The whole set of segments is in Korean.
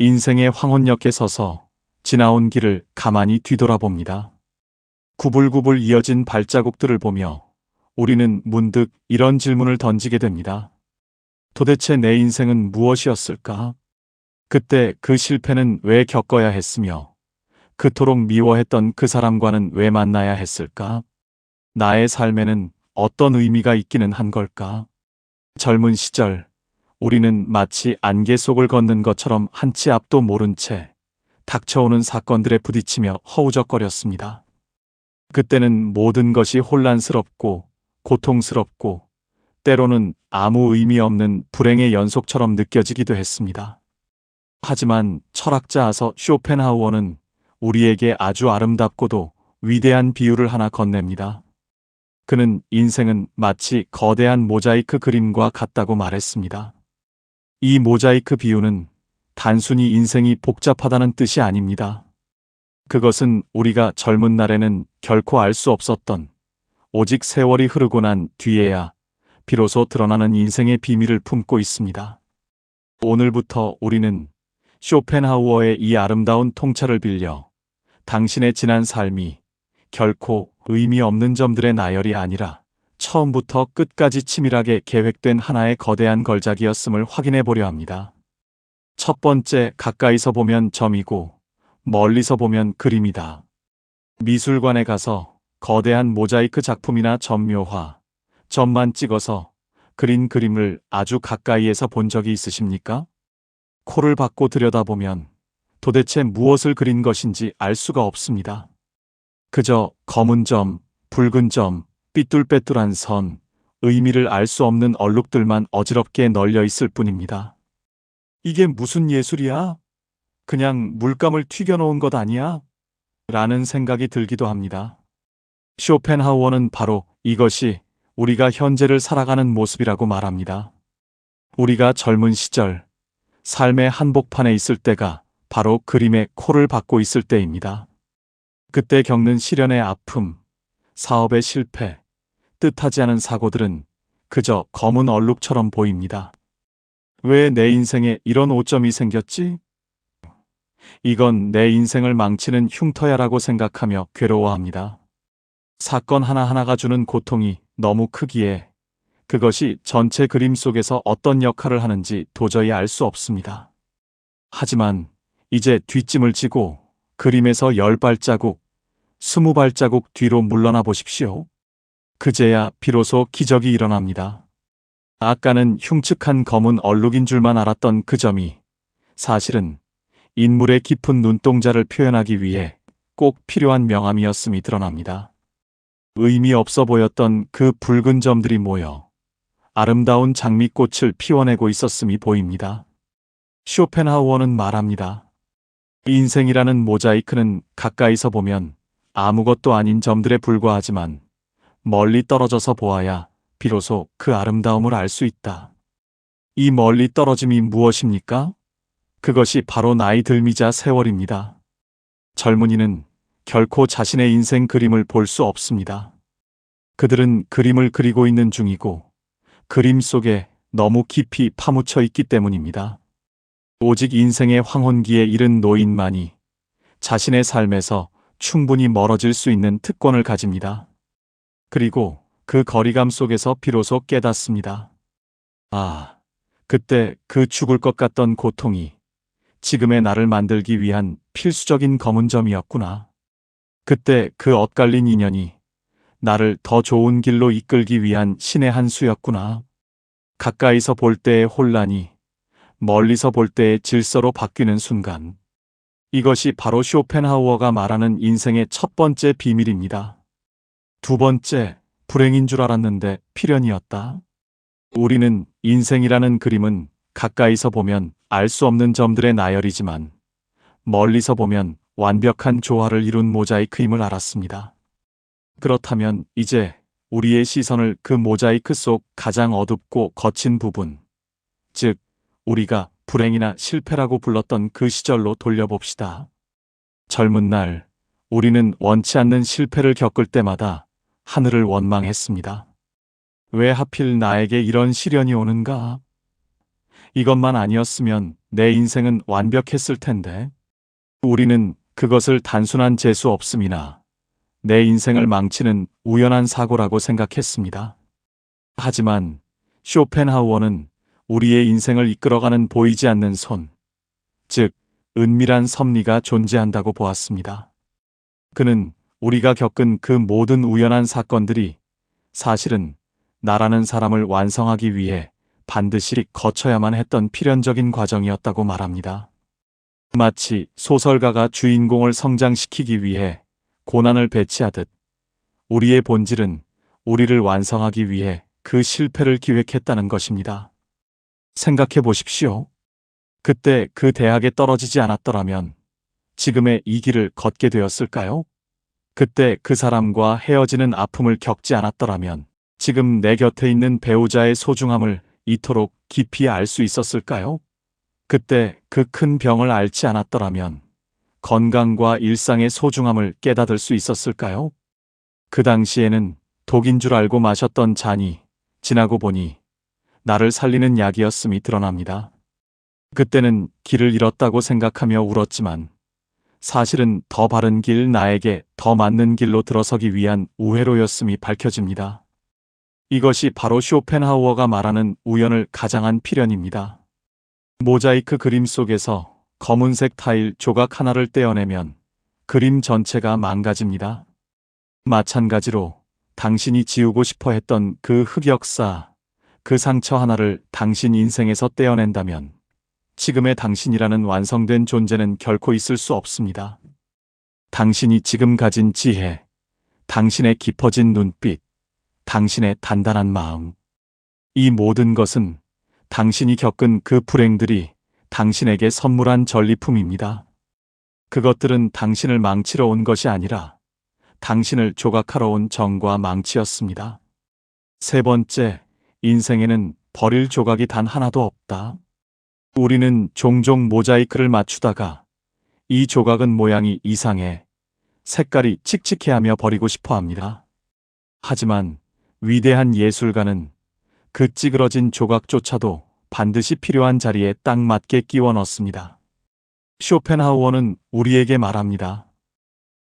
인생의 황혼역에 서서 지나온 길을 가만히 뒤돌아봅니다. 구불구불 이어진 발자국들을 보며 우리는 문득 이런 질문을 던지게 됩니다. 도대체 내 인생은 무엇이었을까? 그때 그 실패는 왜 겪어야 했으며 그토록 미워했던 그 사람과는 왜 만나야 했을까? 나의 삶에는 어떤 의미가 있기는 한 걸까? 젊은 시절 우리는 마치 안개 속을 걷는 것처럼 한 치 앞도 모른 채 닥쳐오는 사건들에 부딪히며 허우적거렸습니다. 그때는 모든 것이 혼란스럽고 고통스럽고 때로는 아무 의미 없는 불행의 연속처럼 느껴지기도 했습니다. 하지만 철학자아서 쇼펜하우어는 우리에게 아주 아름답고도 위대한 비유를 하나 건넵니다. 그는 인생은 마치 거대한 모자이크 그림과 같다고 말했습니다. 이 모자이크 비유는 단순히 인생이 복잡하다는 뜻이 아닙니다. 그것은 우리가 젊은 날에는 결코 알 수 없었던 오직 세월이 흐르고 난 뒤에야 비로소 드러나는 인생의 비밀을 품고 있습니다. 오늘부터 우리는 쇼펜하우어의 이 아름다운 통찰을 빌려 당신의 지난 삶이 결코 의미 없는 점들의 나열이 아니라 처음부터 끝까지 치밀하게 계획된 하나의 거대한 걸작이었음을 확인해 보려 합니다. 첫 번째, 가까이서 보면 점이고 멀리서 보면 그림이다. 미술관에 가서 거대한 모자이크 작품이나 점묘화, 점만 찍어서 그린 그림을 아주 가까이에서 본 적이 있으십니까? 코를 박고 들여다보면 도대체 무엇을 그린 것인지 알 수가 없습니다. 그저 검은 점, 붉은 점, 삐뚤빼뚤한 선, 의미를 알 수 없는 얼룩들만 어지럽게 널려 있을 뿐입니다. 이게 무슨 예술이야? 그냥 물감을 튀겨놓은 것 아니야? 라는 생각이 들기도 합니다. 쇼펜하우어는 바로 이것이 우리가 현재를 살아가는 모습이라고 말합니다. 우리가 젊은 시절, 삶의 한복판에 있을 때가 바로 그림의 코를 박고 있을 때입니다. 그때 겪는 시련의 아픔, 사업의 실패, 뜻하지 않은 사고들은 그저 검은 얼룩처럼 보입니다. 왜 내 인생에 이런 오점이 생겼지? 이건 내 인생을 망치는 흉터야라고 생각하며 괴로워합니다. 사건 하나하나가 주는 고통이 너무 크기에 그것이 전체 그림 속에서 어떤 역할을 하는지 도저히 알 수 없습니다. 하지만 이제 뒷짐을 지고 그림에서 열 발자국, 스무 발자국 뒤로 물러나 보십시오. 그제야 비로소 기적이 일어납니다. 아까는 흉측한 검은 얼룩인 줄만 알았던 그 점이 사실은 인물의 깊은 눈동자를 표현하기 위해 꼭 필요한 명암이었음이 드러납니다. 의미 없어 보였던 그 붉은 점들이 모여 아름다운 장미꽃을 피워내고 있었음이 보입니다. 쇼펜하우어는 말합니다. 인생이라는 모자이크는 가까이서 보면 아무것도 아닌 점들에 불과하지만 멀리 떨어져서 보아야 비로소 그 아름다움을 알 수 있다. 이 멀리 떨어짐이 무엇입니까? 그것이 바로 나이 들미자 세월입니다. 젊은이는 결코 자신의 인생 그림을 볼 수 없습니다. 그들은 그림을 그리고 있는 중이고 그림 속에 너무 깊이 파묻혀 있기 때문입니다. 오직 인생의 황혼기에 이른 노인만이 자신의 삶에서 충분히 멀어질 수 있는 특권을 가집니다. 그리고 그 거리감 속에서 비로소 깨닫습니다. 아, 그때 그 죽을 것 같던 고통이 지금의 나를 만들기 위한 필수적인 검은 점이었구나. 그때 그 엇갈린 인연이 나를 더 좋은 길로 이끌기 위한 신의 한 수였구나. 가까이서 볼 때의 혼란이 멀리서 볼 때의 질서로 바뀌는 순간. 이것이 바로 쇼펜하우어가 말하는 인생의 첫 번째 비밀입니다. 두 번째, 불행인 줄 알았는데 필연이었다. 우리는 인생이라는 그림은 가까이서 보면 알 수 없는 점들의 나열이지만 멀리서 보면 완벽한 조화를 이룬 모자이크임을 알았습니다. 그렇다면 이제 우리의 시선을 그 모자이크 속 가장 어둡고 거친 부분, 즉, 우리가 불행이나 실패라고 불렀던 그 시절로 돌려봅시다. 젊은 날, 우리는 원치 않는 실패를 겪을 때마다 하늘을 원망했습니다. 왜 하필 나에게 이런 시련이 오는가? 이것만 아니었으면 내 인생은 완벽했을 텐데. 우리는 그것을 단순한 재수 없음이나 내 인생을 망치는 우연한 사고라고 생각했습니다. 하지만 쇼펜하우어는 우리의 인생을 이끌어가는 보이지 않는 손, 즉, 은밀한 섭리가 존재한다고 보았습니다. 그는 우리가 겪은 그 모든 우연한 사건들이 사실은 나라는 사람을 완성하기 위해 반드시 거쳐야만 했던 필연적인 과정이었다고 말합니다. 마치 소설가가 주인공을 성장시키기 위해 고난을 배치하듯 우리의 본질은 우리를 완성하기 위해 그 실패를 기획했다는 것입니다. 생각해 보십시오. 그때 그 대학에 떨어지지 않았더라면 지금의 이 길을 걷게 되었을까요? 그때 그 사람과 헤어지는 아픔을 겪지 않았더라면 지금 내 곁에 있는 배우자의 소중함을 이토록 깊이 알 수 있었을까요? 그때 그 큰 병을 앓지 않았더라면 건강과 일상의 소중함을 깨닫을 수 있었을까요? 그 당시에는 독인 줄 알고 마셨던 잔이 지나고 보니 나를 살리는 약이었음이 드러납니다. 그때는 길을 잃었다고 생각하며 울었지만 사실은 더 바른 길 나에게 더 맞는 길로 들어서기 위한 우회로였음이 밝혀집니다. 이것이 바로 쇼펜하우어가 말하는 우연을 가장한 필연입니다. 모자이크 그림 속에서 검은색 타일 조각 하나를 떼어내면 그림 전체가 망가집니다. 마찬가지로 당신이 지우고 싶어 했던 그 흑역사, 그 상처 하나를 당신 인생에서 떼어낸다면 지금의 당신이라는 완성된 존재는 결코 있을 수 없습니다. 당신이 지금 가진 지혜, 당신의 깊어진 눈빛, 당신의 단단한 마음. 이 모든 것은 당신이 겪은 그 불행들이 당신에게 선물한 전리품입니다. 그것들은 당신을 망치러 온 것이 아니라 당신을 조각하러 온 정과 망치였습니다. 세 번째, 인생에는 버릴 조각이 단 하나도 없다. 우리는 종종 모자이크를 맞추다가 이 조각은 모양이 이상해 색깔이 칙칙해하며 버리고 싶어 합니다. 하지만 위대한 예술가는 그 찌그러진 조각조차도 반드시 필요한 자리에 딱 맞게 끼워 넣습니다. 쇼펜하우어는 우리에게 말합니다.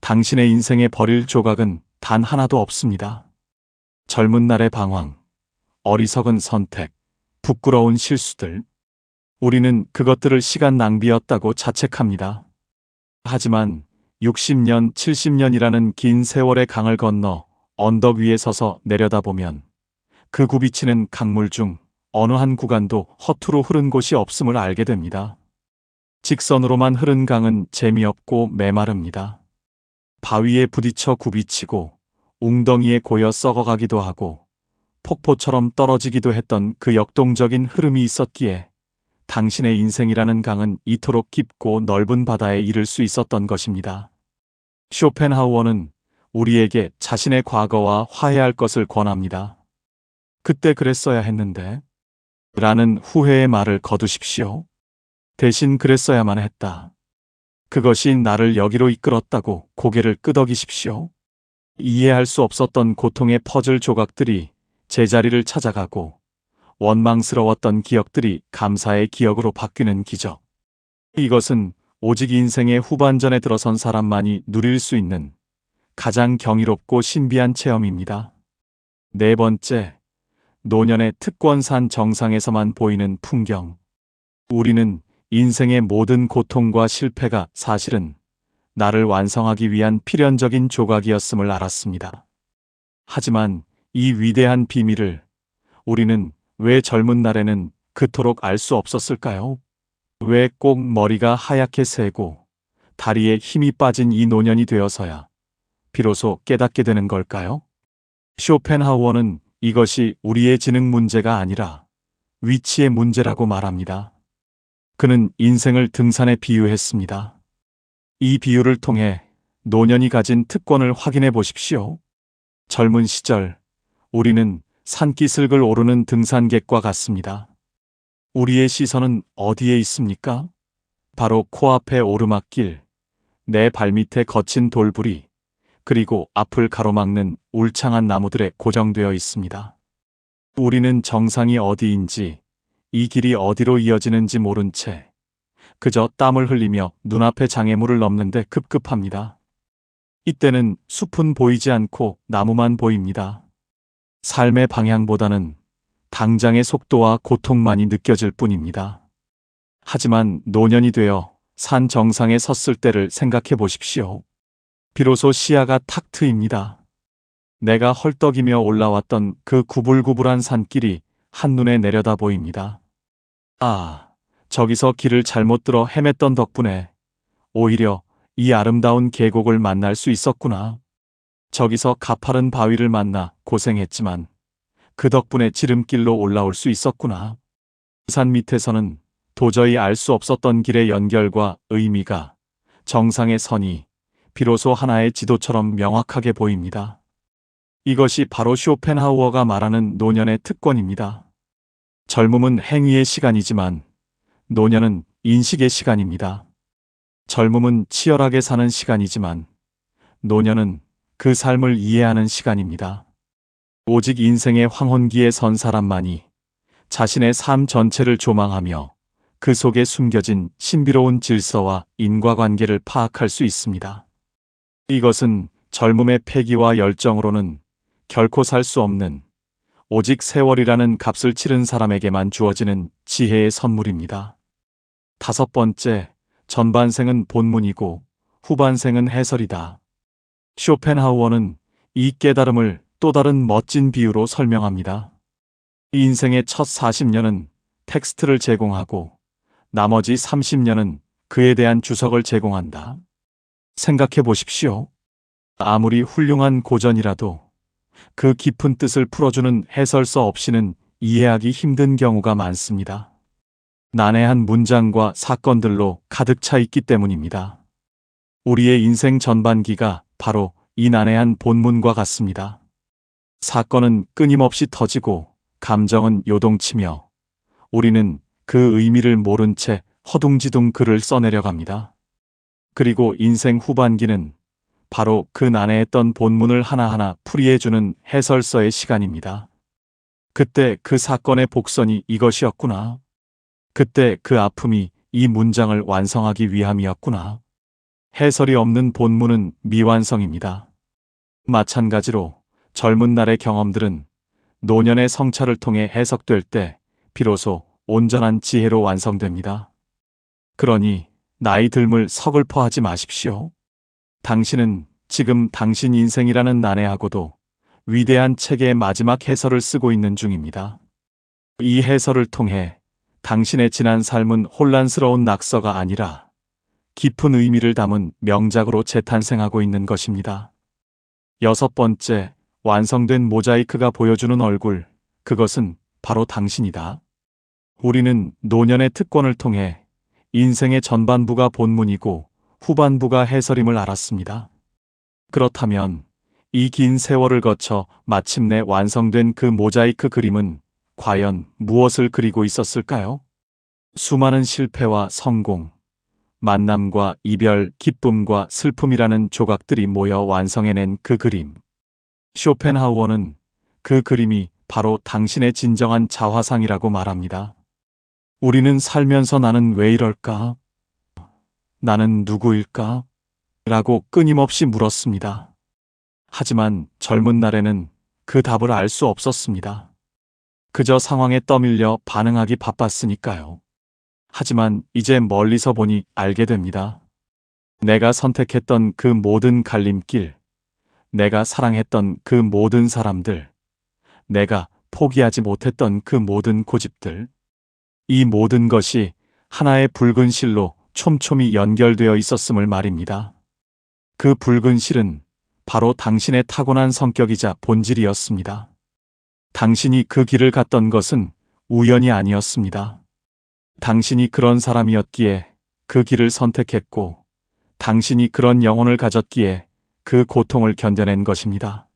당신의 인생에 버릴 조각은 단 하나도 없습니다. 젊은 날의 방황, 어리석은 선택, 부끄러운 실수들. 우리는 그것들을 시간 낭비였다고 자책합니다. 하지만 60년, 70년이라는 긴 세월의 강을 건너 언덕 위에 서서 내려다보면 그 굽이치는 강물 중 어느 한 구간도 허투루 흐른 곳이 없음을 알게 됩니다. 직선으로만 흐른 강은 재미없고 메마릅니다. 바위에 부딪혀 굽이치고 웅덩이에 고여 썩어가기도 하고 폭포처럼 떨어지기도 했던 그 역동적인 흐름이 있었기에 당신의 인생이라는 강은 이토록 깊고 넓은 바다에 이를 수 있었던 것입니다. 쇼펜하우어는 우리에게 자신의 과거와 화해할 것을 권합니다. 그때 그랬어야 했는데 라는 후회의 말을 거두십시오. 대신 그랬어야만 했다. 그것이 나를 여기로 이끌었다고 고개를 끄덕이십시오. 이해할 수 없었던 고통의 퍼즐 조각들이 제자리를 찾아가고 원망스러웠던 기억들이 감사의 기억으로 바뀌는 기적. 이것은 오직 인생의 후반전에 들어선 사람만이 누릴 수 있는 가장 경이롭고 신비한 체험입니다. 네 번째, 노년의 특권산 정상에서만 보이는 풍경. 우리는 인생의 모든 고통과 실패가 사실은 나를 완성하기 위한 필연적인 조각이었음을 알았습니다. 하지만 이 위대한 비밀을 우리는 왜 젊은 날에는 그토록 알 수 없었을까요? 왜 꼭 머리가 하얗게 새고 다리에 힘이 빠진 이 노년이 되어서야 비로소 깨닫게 되는 걸까요? 쇼펜하우어는 이것이 우리의 지능 문제가 아니라 위치의 문제라고 말합니다. 그는 인생을 등산에 비유했습니다. 이 비유를 통해 노년이 가진 특권을 확인해 보십시오. 젊은 시절 우리는 산기슭을 오르는 등산객과 같습니다. 우리의 시선은 어디에 있습니까? 바로 코앞의 오르막길, 내 발밑에 거친 돌부리, 그리고 앞을 가로막는 울창한 나무들에 고정되어 있습니다. 우리는 정상이 어디인지 이 길이 어디로 이어지는지 모른 채 그저 땀을 흘리며 눈앞의 장애물을 넘는데 급급합니다. 이때는 숲은 보이지 않고 나무만 보입니다. 삶의 방향보다는 당장의 속도와 고통만이 느껴질 뿐입니다. 하지만 노년이 되어 산 정상에 섰을 때를 생각해 보십시오. 비로소 시야가 탁 트입니다. 내가 헐떡이며 올라왔던 그 구불구불한 산길이 한눈에 내려다 보입니다. 아, 저기서 길을 잘못 들어 헤맸던 덕분에 오히려 이 아름다운 계곡을 만날 수 있었구나. 저기서 가파른 바위를 만나 고생했지만 그 덕분에 지름길로 올라올 수 있었구나. 산 밑에서는 도저히 알 수 없었던 길의 연결과 의미가 정상의 선이 비로소 하나의 지도처럼 명확하게 보입니다. 이것이 바로 쇼펜하우어가 말하는 노년의 특권입니다. 젊음은 행위의 시간이지만 노년은 인식의 시간입니다. 젊음은 치열하게 사는 시간이지만 노년은 그 삶을 이해하는 시간입니다. 오직 인생의 황혼기에 선 사람만이 자신의 삶 전체를 조망하며 그 속에 숨겨진 신비로운 질서와 인과관계를 파악할 수 있습니다. 이것은 젊음의 패기와 열정으로는 결코 살 수 없는 오직 세월이라는 값을 치른 사람에게만 주어지는 지혜의 선물입니다. 다섯 번째, 전반생은 본문이고 후반생은 해설이다. 쇼펜하우어는 이 깨달음을 또 다른 멋진 비유로 설명합니다. 인생의 첫 40년은 텍스트를 제공하고 나머지 30년은 그에 대한 주석을 제공한다. 생각해 보십시오. 아무리 훌륭한 고전이라도 그 깊은 뜻을 풀어주는 해설서 없이는 이해하기 힘든 경우가 많습니다. 난해한 문장과 사건들로 가득 차 있기 때문입니다. 우리의 인생 전반기가 바로 이 난해한 본문과 같습니다. 사건은 끊임없이 터지고 감정은 요동치며 우리는 그 의미를 모른 채 허둥지둥 글을 써내려갑니다. 그리고 인생 후반기는 바로 그 난해했던 본문을 하나하나 풀이해주는 해설서의 시간입니다. 그때 그 사건의 복선이 이것이었구나. 그때 그 아픔이 이 문장을 완성하기 위함이었구나. 해설이 없는 본문은 미완성입니다. 마찬가지로 젊은 날의 경험들은 노년의 성찰을 통해 해석될 때 비로소 온전한 지혜로 완성됩니다. 그러니 나이 들물 서글퍼하지 마십시오. 당신은 지금 당신 인생이라는 난해하고도 위대한 책의 마지막 해설을 쓰고 있는 중입니다. 이 해설을 통해 당신의 지난 삶은 혼란스러운 낙서가 아니라 깊은 의미를 담은 명작으로 재탄생하고 있는 것입니다. 여섯 번째, 완성된 모자이크가 보여주는 얼굴, 그것은 바로 당신이다. 우리는 노년의 특권을 통해 인생의 전반부가 본문이고 후반부가 해설임을 알았습니다. 그렇다면 이 긴 세월을 거쳐 마침내 완성된 그 모자이크 그림은 과연 무엇을 그리고 있었을까요? 수많은 실패와 성공, 만남과 이별, 기쁨과 슬픔이라는 조각들이 모여 완성해낸 그 그림. 쇼펜하우어는 그 그림이 바로 당신의 진정한 자화상이라고 말합니다. 우리는 살면서 나는 왜 이럴까? 나는 누구일까? 라고 끊임없이 물었습니다. 하지만 젊은 날에는 그 답을 알 수 없었습니다. 그저 상황에 떠밀려 반응하기 바빴으니까요. 하지만 이제 멀리서 보니 알게 됩니다. 내가 선택했던 그 모든 갈림길, 내가 사랑했던 그 모든 사람들, 내가 포기하지 못했던 그 모든 고집들, 이 모든 것이 하나의 붉은 실로 촘촘히 연결되어 있었음을 말입니다. 그 붉은 실은 바로 당신의 타고난 성격이자 본질이었습니다. 당신이 그 길을 갔던 것은 우연이 아니었습니다. 당신이 그런 사람이었기에 그 길을 선택했고, 당신이 그런 영혼을 가졌기에 그 고통을 견뎌낸 것입니다.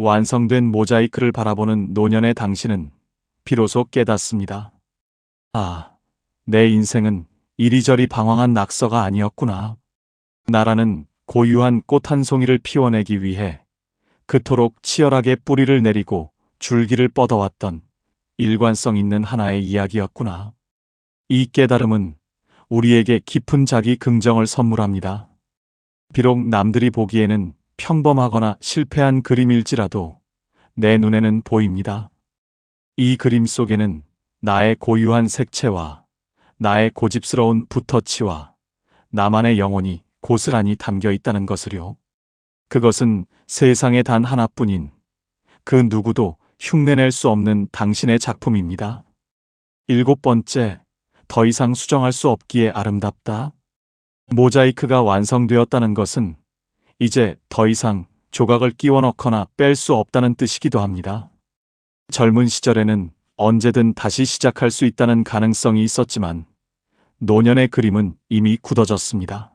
완성된 모자이크를 바라보는 노년의 당신은 비로소 깨닫습니다. 아, 내 인생은 이리저리 방황한 낙서가 아니었구나. 나라는 고유한 꽃 한 송이를 피워내기 위해 그토록 치열하게 뿌리를 내리고 줄기를 뻗어왔던 일관성 있는 하나의 이야기였구나. 이 깨달음은 우리에게 깊은 자기 긍정을 선물합니다. 비록 남들이 보기에는 평범하거나 실패한 그림일지라도 내 눈에는 보입니다. 이 그림 속에는 나의 고유한 색채와 나의 고집스러운 붓터치와 나만의 영혼이 고스란히 담겨 있다는 것을요. 그것은 세상에 단 하나뿐인 그 누구도 흉내낼 수 없는 당신의 작품입니다. 일곱 번째, 더 이상 수정할 수 없기에 아름답다. 모자이크가 완성되었다는 것은 이제 더 이상 조각을 끼워 넣거나 뺄 수 없다는 뜻이기도 합니다. 젊은 시절에는 언제든 다시 시작할 수 있다는 가능성이 있었지만 노년의 그림은 이미 굳어졌습니다.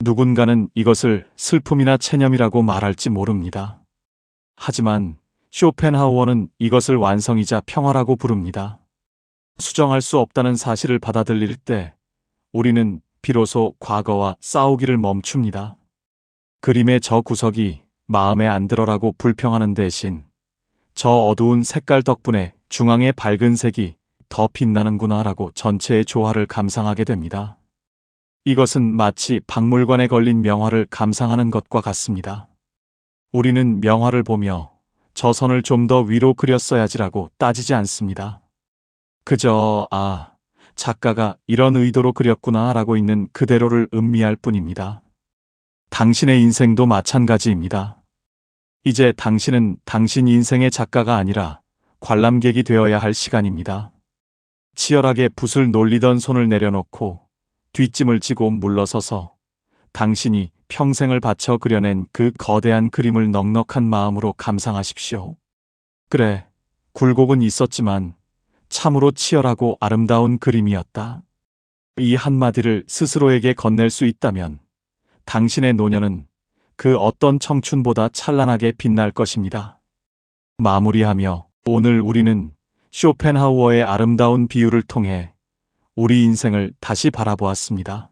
누군가는 이것을 슬픔이나 체념이라고 말할지 모릅니다. 하지만 쇼펜하우어는 이것을 완성이자 평화라고 부릅니다. 수정할 수 없다는 사실을 받아들일 때 우리는 비로소 과거와 싸우기를 멈춥니다. 그림의 저 구석이 마음에 안 들어라고 불평하는 대신 저 어두운 색깔 덕분에 중앙의 밝은 색이 더 빛나는구나 라고 전체의 조화를 감상하게 됩니다. 이것은 마치 박물관에 걸린 명화를 감상하는 것과 같습니다. 우리는 명화를 보며 저 선을 좀 더 위로 그렸어야지라고 따지지 않습니다. 그저, 아, 작가가 이런 의도로 그렸구나 라고 있는 그대로를 음미할 뿐입니다. 당신의 인생도 마찬가지입니다. 이제 당신은 당신 인생의 작가가 아니라 관람객이 되어야 할 시간입니다. 치열하게 붓을 놀리던 손을 내려놓고 뒷짐을 지고 물러서서 당신이 평생을 바쳐 그려낸 그 거대한 그림을 넉넉한 마음으로 감상하십시오. 그래, 굴곡은 있었지만 참으로 치열하고 아름다운 그림이었다. 이 한마디를 스스로에게 건넬 수 있다면 당신의 노년은 그 어떤 청춘보다 찬란하게 빛날 것입니다. 마무리하며 오늘 우리는 쇼펜하우어의 아름다운 비유를 통해 우리 인생을 다시 바라보았습니다.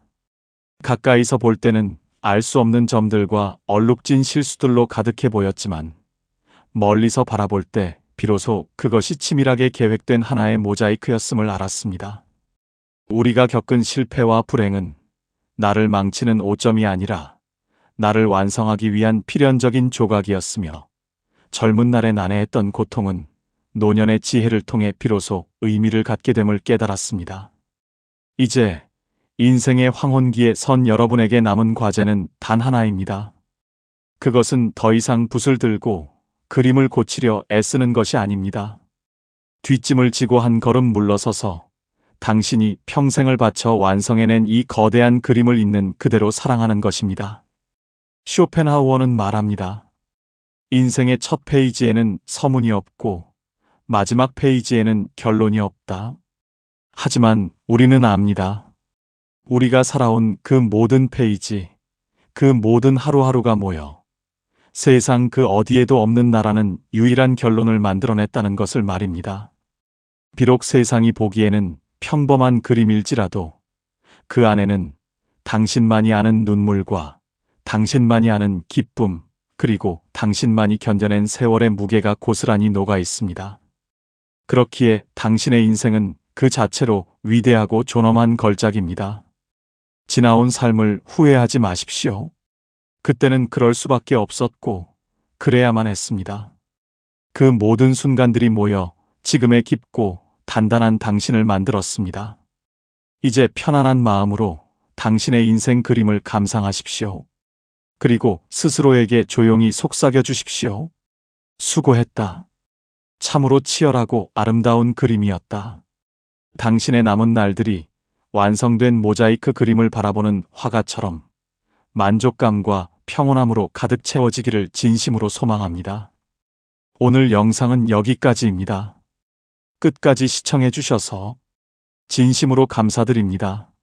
가까이서 볼 때는 알 수 없는 점들과 얼룩진 실수들로 가득해 보였지만 멀리서 바라볼 때 비로소 그것이 치밀하게 계획된 하나의 모자이크였음을 알았습니다. 우리가 겪은 실패와 불행은 나를 망치는 오점이 아니라 나를 완성하기 위한 필연적인 조각이었으며 젊은 날에 난해했던 고통은 노년의 지혜를 통해 비로소 의미를 갖게 됨을 깨달았습니다. 이제 인생의 황혼기에 선 여러분에게 남은 과제는 단 하나입니다. 그것은 더 이상 붓을 들고 그림을 고치려 애쓰는 것이 아닙니다. 뒷짐을 지고 한 걸음 물러서서 당신이 평생을 바쳐 완성해낸 이 거대한 그림을 있는 그대로 사랑하는 것입니다. 쇼펜하우어는 말합니다. 인생의 첫 페이지에는 서문이 없고 마지막 페이지에는 결론이 없다. 하지만 우리는 압니다. 우리가 살아온 그 모든 페이지, 그 모든 하루하루가 모여 세상 그 어디에도 없는 나라는 유일한 결론을 만들어냈다는 것을 말입니다. 비록 세상이 보기에는 평범한 그림일지라도 그 안에는 당신만이 아는 눈물과 당신만이 아는 기쁨, 그리고 당신만이 견뎌낸 세월의 무게가 고스란히 녹아 있습니다. 그렇기에 당신의 인생은 그 자체로 위대하고 존엄한 걸작입니다. 지나온 삶을 후회하지 마십시오. 그때는 그럴 수밖에 없었고, 그래야만 했습니다. 그 모든 순간들이 모여 지금의 깊고 단단한 당신을 만들었습니다. 이제 편안한 마음으로 당신의 인생 그림을 감상하십시오. 그리고 스스로에게 조용히 속삭여 주십시오. 수고했다. 참으로 치열하고 아름다운 그림이었다. 당신의 남은 날들이 완성된 모자이크 그림을 바라보는 화가처럼 만족감과 평온함으로 가득 채워지기를 진심으로 소망합니다. 오늘 영상은 여기까지입니다. 끝까지 시청해 주셔서 진심으로 감사드립니다.